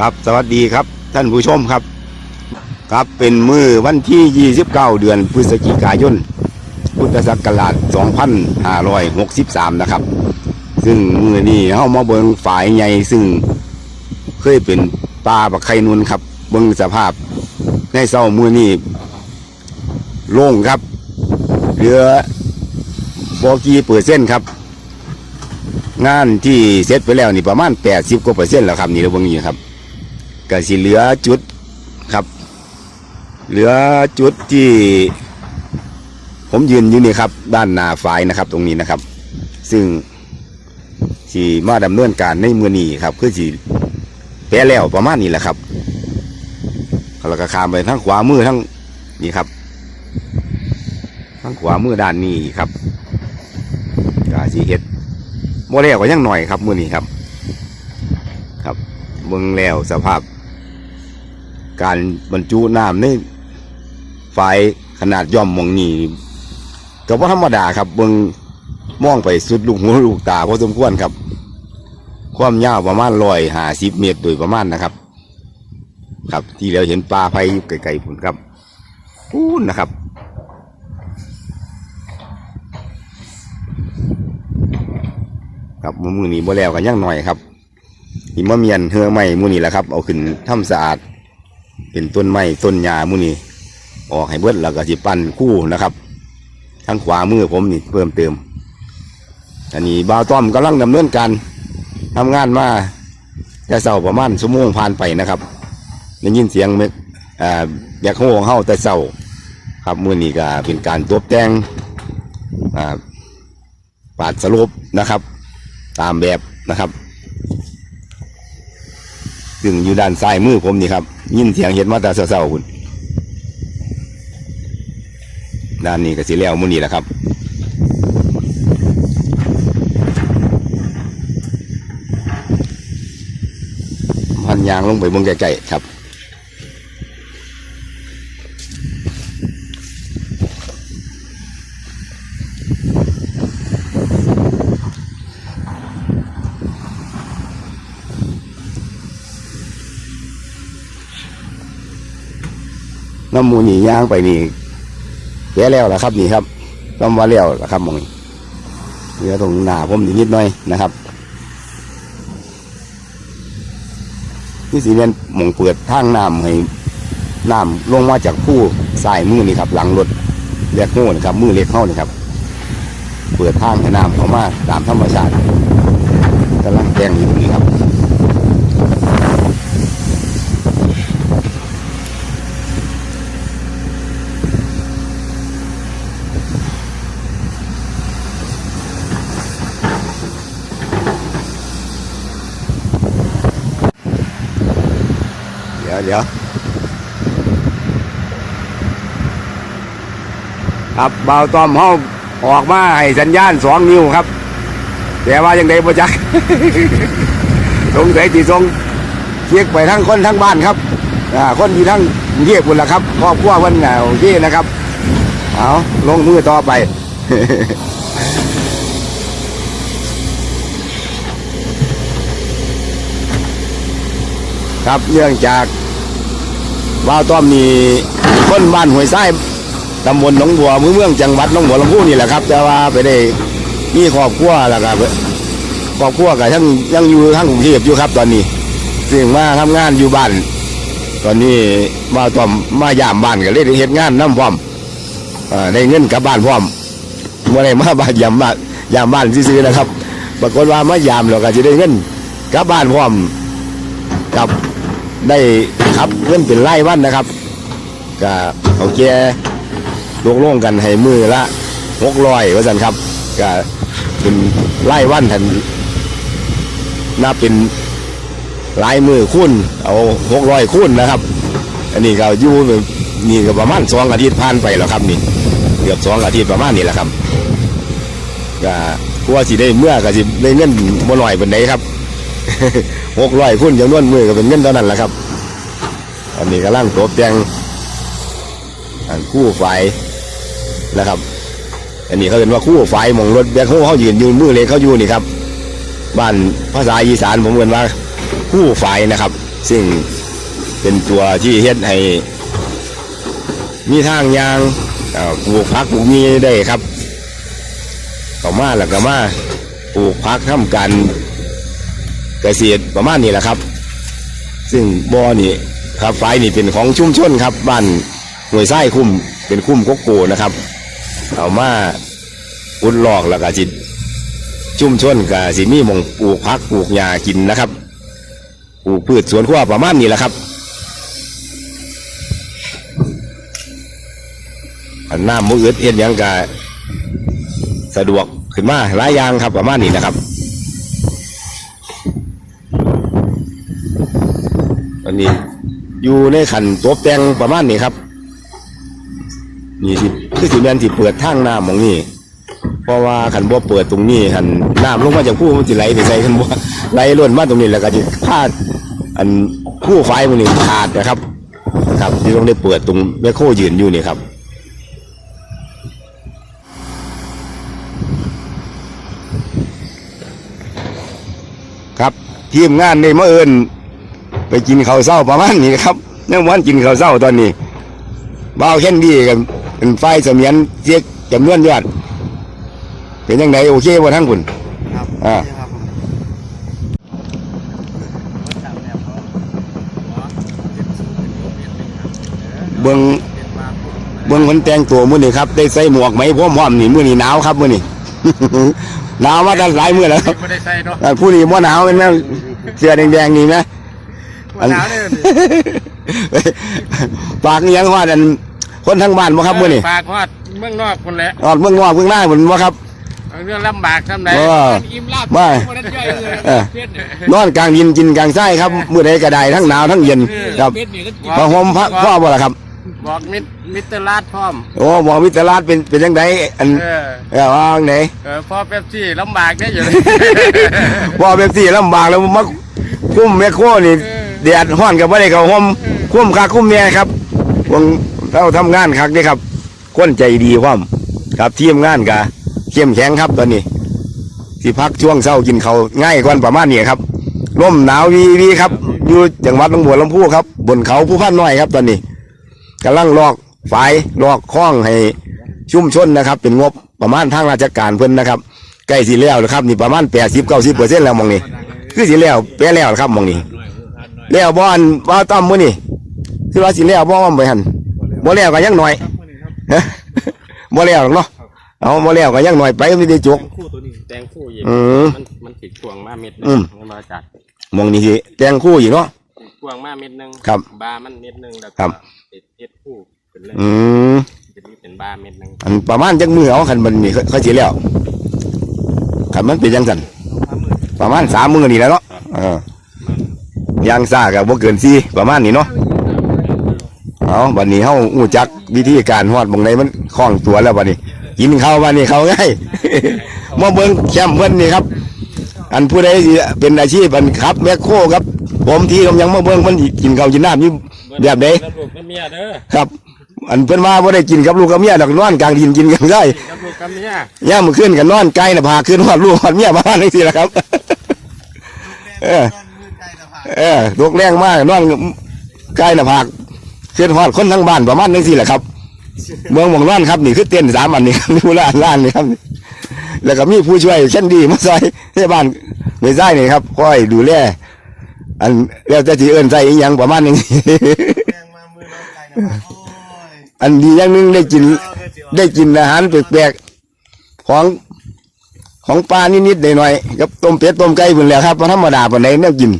ครับสวัสดีครับท่านผู้ชมครับ ครับเป็นมือวันที่ 29 เดือนพฤศจิกายนพุทธศักราช2563 นะครับ ซึ่งมือนี้เข้ามาเบิงฝ่ายใหญ่ซึ่งเคยเป็นปลาบักไข่นุนครับเบิงสภาพในเศร้ามือนี้โล่งครับเหลือบอกีเปอร์เซ็นต์ครับ งานที่เสร็จไปแล้วนี่ประมาณ 80กว่าเปอร์เซ็นต์แล้วครับนี่เราเบิ่งนี่ครับ ก็สิเหลือจุดครับ เหลือจุดที่ ผมยืนอยู่นี่ครับ ด้านหน้าฝายนะครับตรงนี้นะครับ ซึ่งสีมาดำเนินการในมือนี้ครับ คือสีแปะแล้วประมาณนี้แหละครับแล้วก็ข้ามไปทั้งขวามือทั้งนี่ครับทั้งขวามือด้านนี้ครับกาสีเฮ็ดโมแล้วก็ยังหน่อยครับมือนี้ครับ ครับเบิ่งแล้วสภาพ การบรรจุน้ำในฝายขนาดย่อมมองนี้ก็ว่าธรรมดาครับเบิงมองไปสุดลูกหูลูกตาพอสมควรครับ ความยาวประมาณร้อยหาสิบเมตรโดยประมาณนะครับ ครับที่เราเห็นปลาไผ่ไกลๆผุนครับพูนนะครับครับมือนี้บ่แล้วกันยังหน่อยครับหิมะเมียนเฮือไม้มือนี้แหละครับ เอาขึ้นทำสะอาด เป็นต้นไม้ต้นหญ้ามือนี้ออกให้เบิดแล้วก็สิปั้นคู่นะครับทางขวามือผมนี่เพิ่มเติม อันนี้บ่าวต้อมกำลังดำเนินการทำงานมาจะเศร้าประมาณชั่วโมงผ่านไปนะครับได้ยินเสียงเมกอ่าแบกโฮของเฮาแต่เศร้าครับมือนี้ก็เป็นการตบแต่งปาดสรุปนะครับ ตามแบบนะครับ ซึ่งอยู่ด้านซ้ายมือผมนี่ครับ ยินเสียงเห็นมาแต่เศร้าๆคุณด้านนี้ก็สีแล้วมือนี่แหละครับพันยางลงไปบนไกลๆครับ น้ำมูนี่ย่างไปนี่แย่แล้วละครับนี่ครับต้มว่าแล้วละครับมองนี้เหลือตรงหน้าผมนิดหน่อยนะครับนี่สีเป็นหมองเปิดทางน้ำให้น้ำลงมาจากผู้สายมือนี่ครับ หลังรถเรียกโง่นะครับ มือเล็กเข้านี่ครับ เปิดทางให้น้ำเข้ามาตามธรรมชาติกำลังแจ้งอยู่นี่ครับ เดี๋ยว ครับเบาตอมเฮาออกมาให้สัญญาณสองนิ้วครับ แต่ว่ายังไงบ่จักสงสัยที่ทรงเช็คไปทั้งคนทั้งบ้านครับอ่าคนที่ทั้งกรุงเทพคุณละครับครอบครัววันน่ะโอเคนะครับเอาลงมือต่อไปครับเนื่องจาก ว่าวต้อมนี่คนบ้านห้วยไส้ตำบลหนองบัวมือเมืองจังหวัดหนองบัวลำพูนี่แหละครับแต่ว่าไปได้มีครอบครัวแล้วครับครอบครัวกับยังยังอยู่ทั้งกรุงเทพอยู่ครับ ตอนนี้ซึ่งมาทำงานอยู่บ้าน ตอนนี้ว่าต้อมมายามบ้านก็เลยเฮ็ดงานน้ำพร้อมได้เงินกลับบ้านพร้อมเมื่อไรมาบ้านยามบ้านยามบ้านซื้อๆนะครับปรากฏว่ามายามแล้วก็จะได้เงินกลับบ้านพร้อมกับ ได้ครับเงินเป็นไร่วันนะครับก็เอาแกลงลงกันให้มือละหกร้อยว่าสันครับก็เป็นไร่วันทันนับเป็นลายมือคุ้นเอาหกร้อยคุ้นนะครับ อันนี้ก็อยู่นี่ก็ประมาณสองอาทิตย์ผ่านไปแล้วครับนี่เกือบสองอาทิตย์ประมาณนี้แหละครับก็กลัวสิได้เมื่อก็สิได้เงินบ่หน่อยเป็นไหนครับ หกร้อยคุณจำนวนมือก็เป็นเงินเท่านั้นแหละครับ อันนี้กำลังตบแต่งอันคู่ไฟนะครับ อันนี้เขาเรียกว่าคู่ไฟมองรถแบคโฮเขายืนยืนมือเล็กเขาอยู่นี่ครับ บ้านภาษาอีสานผมเรียนว่าคู่ไฟนะครับ ซึ่งเป็นตัวที่เฮ็ดให้มีทางยางปลูกพักปลูกมีได้ครับเข้ามาแล้วก็มาปลูกพักทำการ กษตรประมาณนี้แหละครับ ซึ่งบ่อนี่ครับไฟนี่เป็นของชุ่มชนครับบ้านหน่วยไส้คุ้มเป็นคุ้มโกโก้นะครับ เอามาอุดลอกแล้วก็จิตชุ่มชนกับสิมีมงปลูกพักปลูกหญ้ากินนะครับปลูกพืชสวนครัวประมาณนี้แหละครับอันน้ำมืออึดเฮ็ดหยังกะสะดวกขึ้นมาหลายอย่างครับประมาณนี้นะครับ อันนี้ อยู่ในขันตบแต่งประมาณนี้ครับ นี่สิคือสิแมนสิเปิดทางน้ำมองนี้เพราะว่าขันบ่เปิดตรงนี้ขันน้ำลงมาจากผู้มันจะไหลไปใส่ขันบ่ไหลล้นมาตรงนี้แล้วก็จะพาดอันคู่ไฟมันนี่ขาดนะครับ ครับที่ต้องได้เปิดตรงแมคโคยืนอยู่นี่ครับครับทีมงานในเมื่อเอิน ไปกินข้าวเศร้าประมาณนี้นะครับยังวันกินข้าวเศร้าตอนนี้บ่าวแค่นดีกันเป็นไฟเสมียนเสียกจำนวนยอดเป็นยังไงโอเคบ่ทั้งคุณครับอ่านี่ครับผมรถจับแนวเขาหัวเป็นสูงเป็นโลเมตรหนึ่งครับเบิ้งเป็นมาปุ๊บเบิ้งคนแต่งตัวมื้อนี้ครับ ได้ใส่หมวกไหมพร้อมๆนี่มื้อนี้หนาวครับมื้อนี้หนาวมาตั้งหลายมื้อแล้วครับไม่ได้ใส่เนาะอ่าผู้นี้บ่หนาวเป็นแม่เสื้อแดงๆนี่นะ หนาวเนี่ยปากนี่ยังว่าอันคนทั้งบ้านบ่ครับมื้อนี้ฝากฮอดเมืองนอกคนแหละออดเมืองนอกเมืองหน้าเหมือนบ่ครับเอาเรื่องลำบากทำไหนเอออิ่มลาบไม่คนนั้นย่อยเลยเออเพชรเนี่ยนอนกลางดินกินกลางไส้ครับมื้อใดก็ได้ทั้งหนาวทั้งเย็นครับเพชรนี่ก็กินมาห่มพระพ่อบ่ล่ะครับ บอกมิตรมิตรลาดพร้อมโอ้บอกวิทยาลาดเป็นเป็นจังไดอันเออเออว่าจังไดเออพอเป๊ปซี่ลำบากได้อยู่เลยบ่แบบสี่ลำบากแล้วมาคุ้มแม่โคนี่เออ แดดร้อนก็บ่ได้เข้าห่มคุ้มคักคุ้มแม่ครับวงเราทำงานคักเด้ครับคนใจดีพร้อมครับทีมงานก็เข้มแข็งครับตอนนี้สิพักช่วงเช้ากินข้าวง่ายกว่าประมาณนี้ครับลมหนาววีวีครับอยู่จังหวัดหนองบัวลำพูครับ บนเขาผู้พันน้อยครับ ตอนนี้กำลังลอกฝายลอกคล้องให้ชุ่มชนนะครับ เป็นงบประมาณทางราชการเพิ่นนะครับใกล้สิแล้วนะครับนี่ประมาณแปดสิบเก้าสิบเปอร์เซ็นต์แล้วหมองนี้คือสิแล้วแปะแล้วครับหมองนี้ แล้วบ่อันบ่ต้อมมื้อนี่คือว่าสิแล้วบ่ว่าไปหั่นบ่แล้วก็ยังหน่อยฮะบ่แล้วหรอกเนาะเอาบ่แล้วก็ยังหน่อยไปไม่ได้จกคู่ตัวนี้แตงคู่อีกอืมมันมันติดช่วงมาเม็ดหนึอืมมันมาจากหมองนี้สิแตงคู่อีกเนาะช่วงมาเม็ดหนึงครับบามันเม็ดหนึงแล้วครัก็บ ติดเพชรคู่เป็นเลยอืมเป็นเป็นบาเม็ดหนึงอันประมาณจักมือเอาคันมันนี่ค่อยสิแล้วคันมันเป็นจังซั่นประมาณ3มื้อนี่แหล้วเนาะเออ ย่างซ่าก็บ่เกิน4ประมาณนี้เนาะเอาบัดนี้เฮาฮู้จักวิธีการฮอดหม่องใดมันคล่องตัวแล้วบัดนี้กินข้าวบัดนี้เขาง่ายมาเบิ่งแคมเพิ่นนี่ครับ อันผู้ใดเป็นอาชีพอันขับแมคโครครับ ผมที่ผมยังมาเบิ่งเพิ่นกินข้าวกินน้ำอยู่แบบใดกับลูกครับ อันเพิ่นว่าบ่ได้กินกับลูกกับเมียดอกนอนกลางดินกินกันได้กับลูกกับเมียย่ามื้อคืนกันนอนไกลน่ะพาขึ้นฮอดลูกฮอดเมียประมาณนี้สิล่ะครับ เออ เออตกแรงมากนอนใกล้หน้าผากขึ้นฮอดคนทั้งบ้านประมาณนี้สิแหละครับ เมืองหมองนอนครับนี่คือเต้นสามอันนี่นี่ผู้ละอันล้านนี่ครับ แล้วก็มีผู้ช่วยเช่นดีมาซอยที่บ้านไม่ใช่นี่ครับคอยดูแลอันแล้วจะจีเอินใจอีหยังประมาณนี้อันดีอย่างหนึงได้กินได้กินอาหารแปลกๆของของปลานิดๆหน่อยๆกับต้มเป็ดต้มไก่พุ่นแล้วครับบ่ธรรมดาปานใดเนี่ยกิน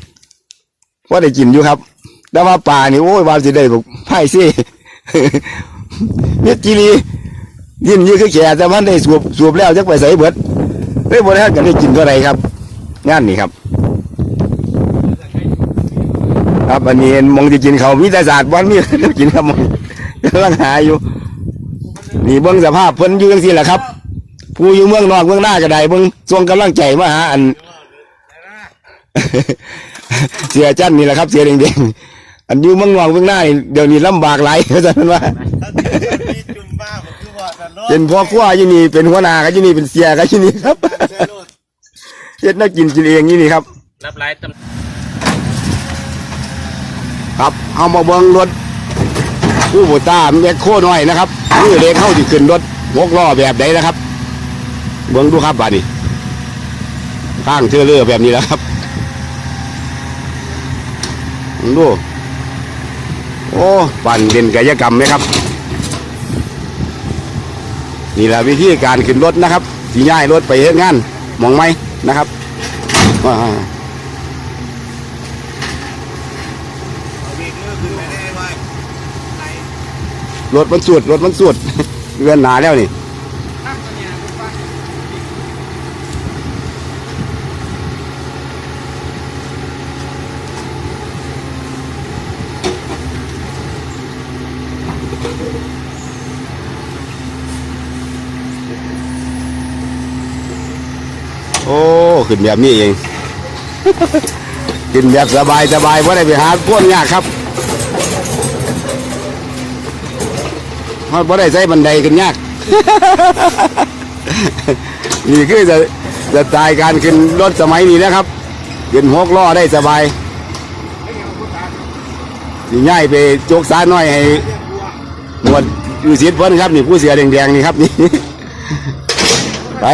พอได้กินอยู่ครับ แต่ว่าปลานี่โอ้ยว่าสิได้บอกไพ่ซี่เม็ดจีรียินอยี่คือแก่แต่มันได้สูบสูบแล้วจักไปใส่เบิดได้บ่ได้กันได้กินเท่าไรครับ งานนี่ครับ ครับอันนี้มองจะกินเขาวมีแต่ศาสตร์วันมีกินครับมองกำลังหาอยู่นี่เบิ้องสภาพเพิ่นอยู่จังซี่แหละครับ ผู้อยู่เมืองนอกเมืองหน้าก็ได้เบิ้องส่งกำลังใจมาหาอัน เสียจันนี่แหละครับ เสียแดงๆอันอยู่เมืองนอกเมืองหน้านี่เดี๋ยวนี้ลำบากหลายเขาจะนั้นว่า มีจุ่มบ้าผมคือว่าแต่รถเป็นพ่อครัวอยู่นี่เป็นหัวหน้าก็อยู่นี่เป็นเสียก็อยู่นี่ครับใช่รถเฮ็ดน่ากินกินเองนี่นี่ครับ รับหลายตำ ครับเอามาเบิ้งรถผู้บุตาแมคโครน้อยนะครับมือเล็กเข้าที่ขึ้นรถหกล้อแบบใดนะครับ เบิ้งดูครับบาดนี้ข้างเชื่อเรือแบบนี้แล้วครับเบิ่ง ดูโอ้ปั่นเป็นกายกรรมไหมครับ นี่แหละวิธีการขึ้นรถนะครับสีง่ายรถไปเฮ็ดงานมองไหมนะครับอ่าเอาวีเลือกขึ้นไปได้ไหมไหนรถมันสุดรถมันสุดเรือนหนาแล้วนี่ ตั้งตัวเนี้ยคุณป้า โอ้ขึ้นแบบนี้เองขึ้นแบบสบายสบายเพราะได้ไปหาพวกยากครับเพราะได้ใช้บันไดขึ้นยาก นี่คือจะจะตายการขึ้นรถสมัยนี้นะครับ ขึ้นหกล้อได้สบายสิง่ายไปโจกสาน้อยให้หมวดอยู่สิทธิ์เพิ่นครับ นี่ผู้เสียแดงๆนี่ครับนี่ ไป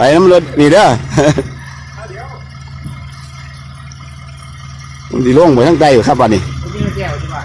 ไปน้ำรถนี่เด้อเอาเดี๋ยวมันสิลงไปทั้งใต้อยู่ครับวันนี้ ผมมีแก้วใช่ป่ะ